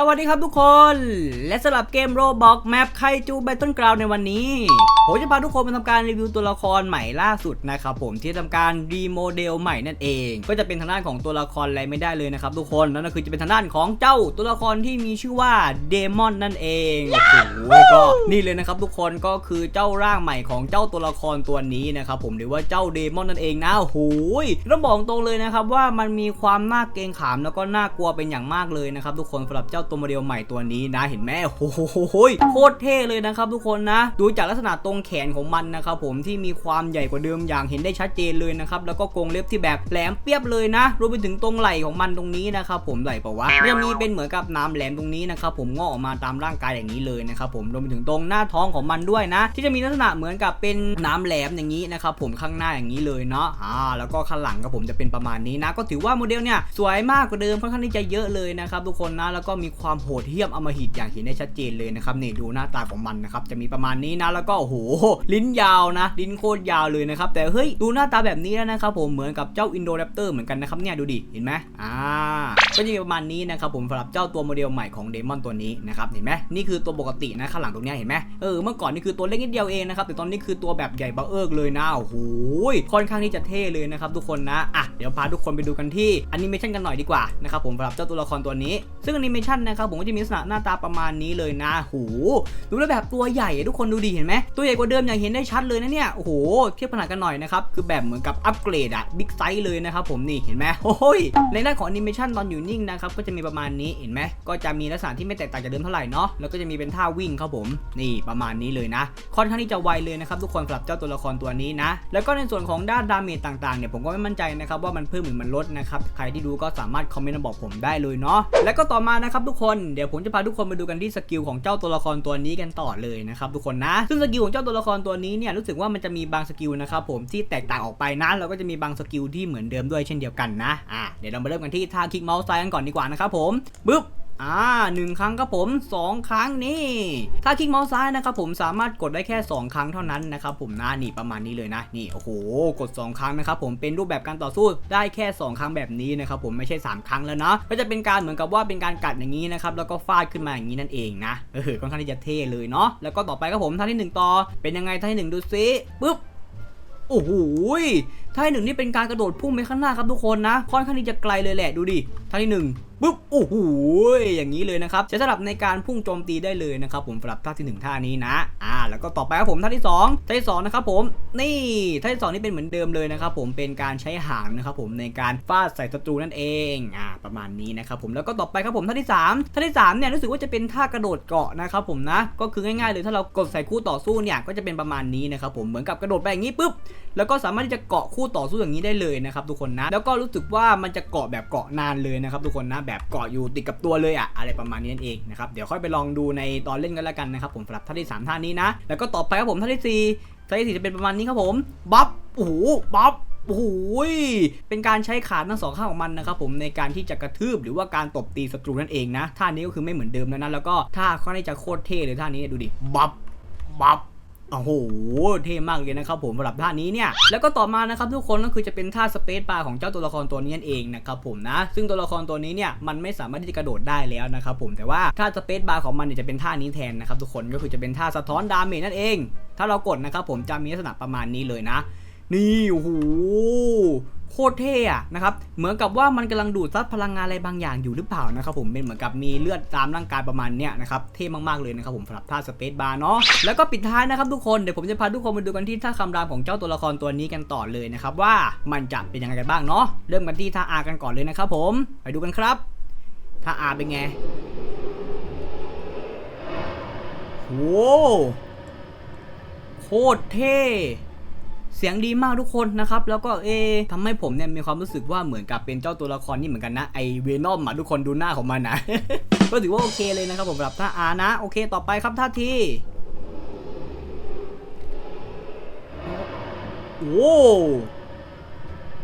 สวัสดีครับทุกคน และสำหรับเกมโรบอกแมปไคจูแบทเทิลกราวในวันนี้ ผมจะพาทุกคนมาทำการรีวิวตัวละครใหม่ล่าสุดนะครับผมที่ทำการรีโมเดลใหม่นั่นเอง ก็จะเป็นทางด้านของตัวละครอะไรไม่ได้เลยนะครับทุกคนนั่นก็คือจะเป็นทางด้านของเจ้าตัวละครที่มีชื่อว่าเดมอนนั่นเองโอ้โหก็นี่เลยนะครับทุกคนก็คือเจ้าร่างใหม่ของเจ้าตัวละครตัวนี้นะครับผมหรือว่าเจ้าเดมอนนั่นเองนะโอ้โหต้องบอกตรงเลยนะครับว่ามันมีความน่าเกรงขามแล้วก็น่ากลัวเป็นอย่างมากเลยนะครับทุกคนสำหรับเจ้าตัวโมเดลใหม่ตัวนี้นะเห็นไหมโอ้โหโคตรเท่เลยนะครับทุกคนนะ ดูจากลักษณะตรงแขนของมันนะครับผมที่มีความใหญ่กว่าเดิมอย่างเห็นได้ชัดเจนเลยนะครับแล้วก็กรงเล็บที่แบบแหลมเปียบเลยนะรวมไปถึงตรงไหล่ของมันตรงนี้นะครับผมไหล่ปะวะยังมีเป็นเหมือนกับน้ำแหลมตรงนี้นะครับผมงอกออกมาตามร่างกายอย่างนี้เลยนะครับผมรวมไปถึงตรงหน้าท้องของมันด้วยนะ ที่จะมีลักษณะเหมือนกับเป็นน้ำแหลมอย่างนี้นะครับผมข้างหน้าอย่างนี้เลยเนาะอ่าแล้วก็ข้างหลังกับผมจะเป็นประมาณนี้นะ ก็ถือว่าโมเดลเนี่ยสวยมากกว่าเดิมค่อนข้างที่จะเยอะเลยนะครับทุกคนนะแล้วก็มีความโหดเหี้ยมอมหิตอย่างเห็นได้ชัดเจนเลยนะครับนี่ดูหน้าตาของมันนะครับจะมีประมาณนี้นะแล้วก็โอ้โหลิ้นยาวนะ ลิ้นโคตรยาวเลยนะครับแต่เฮ้ยดูหน้าตาแบบนี้แล้วนะครับผมเหมือนกับเจ้าอินโดแรปเตอร์เหมือนกันนะครับเนี่ยดูดิเห็นไหมอ่าก็จะมีประมาณนี้นะครับผมสำหรับเจ้าตัวโมเดลใหม่ของเดมอนตัวนี้นะครับเห็นไหมนี่คือตัวปกตินะข้างหลังตรงนี้เห็นไหมเออเมื่อก่อนนี่คือตัวเล็กนิดเดียวเองนะครับแต่ตอนนี้คือตัวแบบใหญ่เบ้อเอิกเลยนะโอ้โหค่อนข้างที่จะเท่เลยนะครับทุกคนนะอะเดี๋ยวพาทุกคนไปดูกันที่แอนิเมชันกันหน่อยดีกว่านะครับผมสำหรับเจ้าตัวละครตัวนี้ ซึ่งแอนิเมชันนะครับผมก็จะมีลักษณะหน้าตาประมาณนี้เลยนะโหดูแล้วแบบตัวใหญ่ทุกคนดูดีเห็นไหมตัวใหญ่กว่าเดิมอย่างเห็นได้ชัดเลยนะเนี่ยโอ้โหเทียบขนาดกันหน่อยนะครับคือแบบเหมือนกับอัปเกรดอะบิ๊กไซส์เลยนะครับผมนี่เห็นไหมโอ้ยในด้านของแอนิเมชันตอนอยู่นิ่งนะครับก็จะมีประมาณนี้เห็นไหมก็จะมีลักษณะที่ไม่แตกต่างจากเดิมเท่าไหร่เนาะแล้วก็จะมีเป็นท่าวิ่งครับผมนี่ประมาณนี้เลยนะ ค่อนข้างที่จะไวเลยนะครับทุกคนสำหรับเจ้าตัวละครตัวนี้นะ แล้วก็ในส่วนของด้านดาเมจต่างๆเนี่ยผมก็ไม่มั่นใจนะครับว่ามันเพิ่มหรือมันลดนะครับใครที่ดูก็สามารถคอมเมนต์มาบอกผมได้เลยเนาะแล้วก็ต่อมานะครับทุกคนเดี๋ยวผมจะพาทุกคนไปดูกันที่สกิลของเจ้าตัวละครตัวนี้กันต่อเลยนะครับทุกคนนะซึ่งสกิลของเจ้าตัวละครตัวนี้เนี่ยรู้สึกว่ามันจะมีบางสกิลนะครับผมที่แตกต่างออกไปนะแล้วก็จะมีบางสกิลที่เหมือนเดิมด้วยเช่นเดียวกันนะอะเดี๋ยวเรามาเริ่มกันที่ท่าคลิกเมาส์ซ้ายกันก่อนดีกว่านะครับผมปึ๊บ อ่าหนึ่งครั้งครับผมสองครั้งนี่ถ้าคลิกเมาส์ซ้ายนะครับผมสามารถกดได้แค่ 2 ครั้งเท่านั้นนะครับผมนะนี่ประมาณนี้เลยนะนี่โอ้โหกด 2 ครั้งนะครับผมเป็นรูปแบบการต่อสู้ได้แค่ 2 ครั้งแบบนี้นะครับผมไม่ใช่ 3 ครั้งแล้วนะก็จะเป็นการเหมือนกับว่าเป็นการกัดอย่างนี้นะครับแล้วก็ฟาดขึ้นมาอย่างนี้นั่นเองนะเออค่อนข้างที่จะเท่เลยเนาะแล้วก็ต่อไปครับผมท่าที่หนึ่งต่อ เป็นยังไงท่าที่หนึ่งดูซิปึ๊บโอ้โหท่าที่หนึ่งนี่เป็นการกระโดดพุ่งไปข้างหน้าครับทุกคนนะ ค่อนข้างที่จะไกลเลยแหละดูดิท่าที่หนึ่ง ปุ๊บโอ้โหอย่างนี้เลยนะครับจะสำหรับในการพุ่งโจมตีได้เลยนะครับผมสำหรับท่าที่หนึ่งท่านี้นะอ่าแล้วก็ต่อไปครับผมท่าที่สองท่าที่สองนะครับผมนี่ท่าที่สองนี่เป็นเหมือนเดิมเลยนะครับผมเป็นการใช้หางนะครับผมในการฟาดใส่ศัตรูนั่นเองอ่าประมาณนี้นะครับผมแล้วก็ต่อไปครับผมท่าที่สามท่าที่สามเนี่ยรู้สึกว่าจะเป็นท่ากระโดดเกาะนะครับผมนะก็คือง่ายๆเลยถ้าเรากดใส่คู่ต่อสู้เนี่ยก็จะเป็นประมาณนี้นะครับผมเหมือนกับกระโดดไปอย่างนี้ปุ๊บแล้วก็สามารถที่จะเกาะคู่ต่อสู้อย่างนี้ได้เลยนะครับทุกคนนะแล้วก็รู้สึกว่ามันจะเกาะแบบเกาะนานเลยนะครับทุกคนนะแบบเกาะอยู่ติดกับตัวเลยอะอะไรประมาณนี้นั่นเองนะครับเดี๋ยวค่อยไปลองดูในตอนเล่นกันแล้วกันนะครับผมสำหรับท่าที่ 3 ท่านี้นะ แล้วก็ต่อไปครับผมท่าที่ 4ท่าที่ 4 จะเป็นประมาณนี้ครับผมบัฟโอ้โหบัฟโอ้โหยเป็นการใช้ขาทั้งสองข้างของมันนะครับผมในการที่จะกระทืบหรือว่าการตบตีศัตรูนั่นเองนะท่านี้ก็คือไม่เหมือนเดิมแล้วนะแล้วก็ท่าค่อนข้างจะโคตรเท่เลยท่านี้เนี่ยดูดิบัฟบัฟ โอ้โหเท่มากเลยนะครับผมสำหรับท่านี้เนี่ยแล้วก็ต่อมานะครับทุกคนก็คือจะเป็นท่าสเปซบาร์ของเจ้าตัวละครตัวนี้นั่นเองนะครับผมนะ ซึ่งตัวละครตัวนี้เนี่ยมันไม่สามารถที่จะกระโดดได้แล้วนะครับผมแต่ว่าท่าสเปซบาร์ของมันเนี่ยจะเป็นท่านี้แทนนะครับทุกคนก็คือจะเป็นท่าสะท้อนดาเมจนั่นเอง ถ้าเรากดนะครับผมจะมีลักษณะประมาณนี้เลยนะ นี่โอ้โหโคตรเท่อะนะครับ เหมือนกับว่ามันกำลังดูดซับพลังงานอะไรบางอย่างอยู่หรือเปล่านะครับผม เป็นเหมือนกับมีเลือดตามร่างกายประมาณเนี้ยนะครับ เท่มากๆเลยนะครับผมสำหรับท่าสเปซบาร์เนาะ แล้วก็ปิดท้ายนะครับทุกคน เดี๋ยวผมจะพาทุกคนไปดูกันที่ท่าคำรามของเจ้าตัวละครตัวนี้กันต่อเลยนะครับว่ามันจะเป็นยังไงกันบ้างเนาะ เริ่มกันที่ท่าอากันก่อนเลยนะครับผม ไปดูกันครับ ท่าอาเป็นไงโว้โคตรเท่ เสียงดีมากทุกคนนะครับ แล้วก็เอทำให้ผมเนี่ยมีความรู้สึกว่าเหมือนกับเป็นเจ้าตัวละครนี่เหมือนกันนะไอเวนอมอะทุกคนดูหน้าของมันนะก็ถือว่าโอเคเลยนะครับผมสำหรับท่าอานะ โอเคต่อไปครับท่าทีโอ้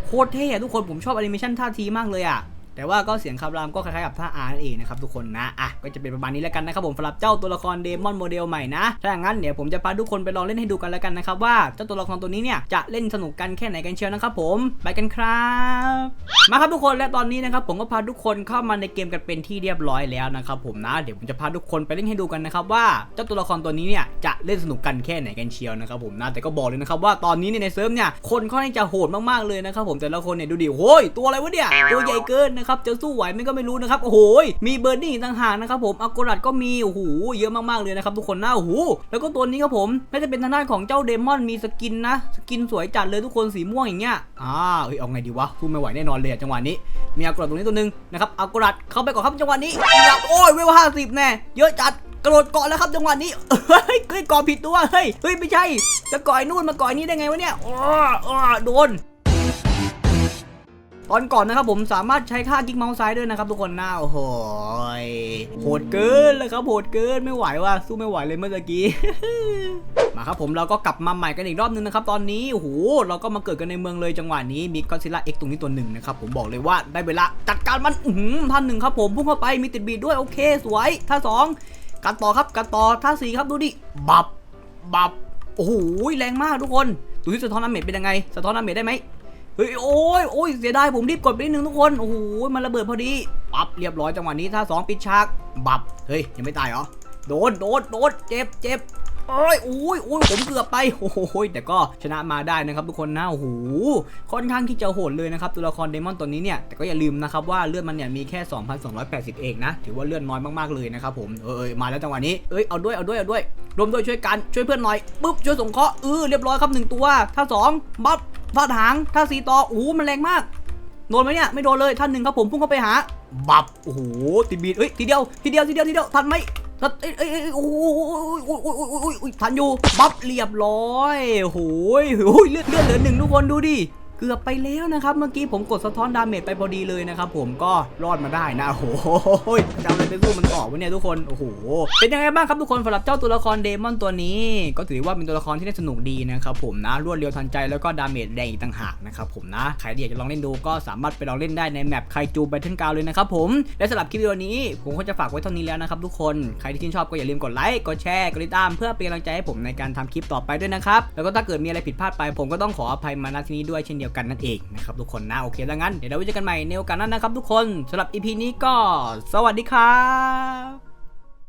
โคตรเท่ทุกคนผมชอบแอนิเมชันท่าทีมากเลยอะ แต่ว่าก็เสียงคำรามก็คล้ายๆกับท่าอาร์นั่นเองนะครับทุกคนนะอะก็จะเป็นประมาณนี้แล้วกันนะครับผมสำหรับเจ้าตัวละครเดมอนโมเดลใหม่นะถ้าอย่างนั้นเดี๋ยวผมจะพาทุกคนไปลองเล่นให้ดูกันแล้วกันนะครับว่าเจ้าตัวละครตัวนี้เนี่ยจะเล่นสนุกกันแค่ไหนกันเชียวนะครับผมไปกันครับมาครับทุกคนและตอนนี้นะครับผมก็พาทุกคนเข้ามาในเกมกันเป็นที่เรียบร้อยแล้วนะครับผมนะเดี๋ยวผมจะพาทุกคนไปเล่นให้ดูกันนะครับว่าเจ้าตัวละครตัวนี้เนี่ยจะเล่นสนุกกันแค่ไหนกันเชียวนะครับผมนะแต่ก็บอกเลยนะครับว่าตอนนี้ในเซิร์ฟเนี่ยคนค่อนข้างจะโหดมากๆเลยนะครับผมแต่ละคนเนี่ยดูดิโอ้ยตัวอะไรวะเนี่ยตัวใหญ่เกินนะครับจะสู้ไหวไหมก็ไม่รู้นะครับโอ้โหมีเบอร์นี่ต่างหากนะครับผมอักรัดก็มีโอ้โหเยอะมากๆเลยนะครับทุกคนนะโอ้โหแล้วก็ตัวนี้ครับผมน่าจะเป็นทางด้านของเจ้าเดมอนมีสกินนะ สกินสวยจัดเลยทุกคนสีม่วงอย่างเงี้ยอ่าเฮ้ยเอาไงดีวะสู้ไม่ไหวแน่นอนเลยจังหวะนี้มีอักรัดตรงนี้ตัวหนึงนะครับอักรัดเข้าไปก่อนครับจังหวะนี้โอ้ยเวลห้าสิบแน่เยอะจัดกระโดดเกาะแล้วครับจังหวะนี้ เฮ้ยเฮ้ยเกาะผิดตัว เฮ้ย เฮ้ย ไม่ใช่ จะเกาะไอ้นู่นมาเกาะไอ้นี่ได้ไงวะเนี่ยอ้ออ้อโดน ตอนก่อนนะครับผมสามารถใช้ค่ากิ๊กเมาส์ซ้ายด้วยนะครับทุกคนหน้าโอ้โหโหดเกินเลยครับโหดเกินไม่ไหวว่ะสู้ไม่ไหวเลยเมื่อกี้มาครับผมเราก็กลับมาใหม่กันอีกรอบนึงนะครับตอนนี้โอ้โหเราก็มาเกิดกันในเมืองเลยจังหวะนี้มีก็ซิล่าเอ็กตรงนี้ตัวหนึ่งนะครับผมบอกเลยว่าได้เวลาจัดการมันอืท่านหนึ่งครับผมพุ่งเข้าไปมีติดบีดด้วยโอเคสวยท่าสองกันต่อครับกันต่อท่าสี่ครับดูดิบับบับโอ้โหแรงมากทุกคนดูที่สะท้อนน้ำเมจเป็นยังไงสะท้อนน้ำเมจได้ไหม เฮ้ยโอ้ยโอ้ยเสียดายผมรีบกดไปนิดนึงทุกคนโอ้โหมันระเบิดพอดีปั๊บเรียบร้อยจังหวะนี้ถ้าสองปิดฉากบับเฮ้ยยังไม่ตายเหรอโดนโดนโดนเจ็บเจ็บโอ้ยโอ้ยโอ้ยผมเกือบไปโอ้โหแต่ก็ชนะมาได้นะครับทุกคนนะโอ้โหค่อนข้างที่จะโหดเลยนะครับตัวละครเดมอนตัวนี้เนี่ยแต่ก็อย่าลืมนะครับว่าเลือดมันเนี่ยมีแค่ 2,280 เองนะ ถือว่าเลือดน้อยมากๆเลยนะครับผมเออเอยมาแล้วจังหวะนี้เอ้ยเอาด้วยเอาด้วยเอาด้วยรวมด้วยช่วยกันช่วยเพื่อนหน่อยปุ๊บช่วยสงเคราะห์เออเรียบร้อยครับหนึ่งตัวถ้าสองบับ ฟาดหางถ้าสีต่อโอ้มันแรงมาก โดนไหมเนี่ย ไม่โดนเลย ท่านหนึ่งครับผมพุ่งเข้าไปหา บับ โอ้โห ติดบีดเอ้ย ทีเดียว ทีเดียว ทีเดียว ทีเดียว ทันไหมทันเอ้ยเอ้ยเอ้ยโอ้โหโอ้ยโอ้ยโอ้ยโอ้ยโอ้ยทันอยู่ บับเรียบร้อยโอ้ยโอ้ยเลือดเลือดเหลือหนึ่งทุกคนดูดิ เกือบไปแล้วนะครับเมื่อกี้ผมกดสะท้อนดาเมจไปพอดีเลยนะครับผมก็รอดมาได้นะโอ้โหจะเอาอะไรไปสู้มันต่อวะเนี่ยทุกคนโอ้โหเป็นยังไงบ้างครับทุกคนสำหรับเจ้าตัวละครเดมอนตัวนี้ ก็ถือว่าเป็นตัวละครที่ได้สนุกดีนะครับผมนะรวดเร็วทันใจแล้วก็ดาเมจแรงอีกต่างหากนะครับผมนะใครที่อยากจะลองเล่นดูก็สามารถไปลองเล่นได้ในแมปไคจูแบทเทิลกาวเลยนะครับผมและสำหรับคลิปวิดีโอนี้ผมก็จะฝากไว้เท่านี้แล้วนะครับทุกคนใครที่ชื่นชอบก็อย่าลืมกดไลค์กดแชร์กดติดตาม เพื่อเป็นกำลังใจให้ผมในการทำคลิปต่อไปด้วยนะครับแล้วก็ถ้าเกิดมีอะไรผิดพลาดไป ผมก็ต้องขออภัยมาณที่นี้ด้วยเช่นเดียวกันนั่นเองนะครับทุกคนนะโอเคแล้วงั้นเดี๋ยวเราไว้เจอกันใหม่ในโอกาสหน้านะครับทุกคนสำหรับ EP นี้ก็ สวัสดีครับ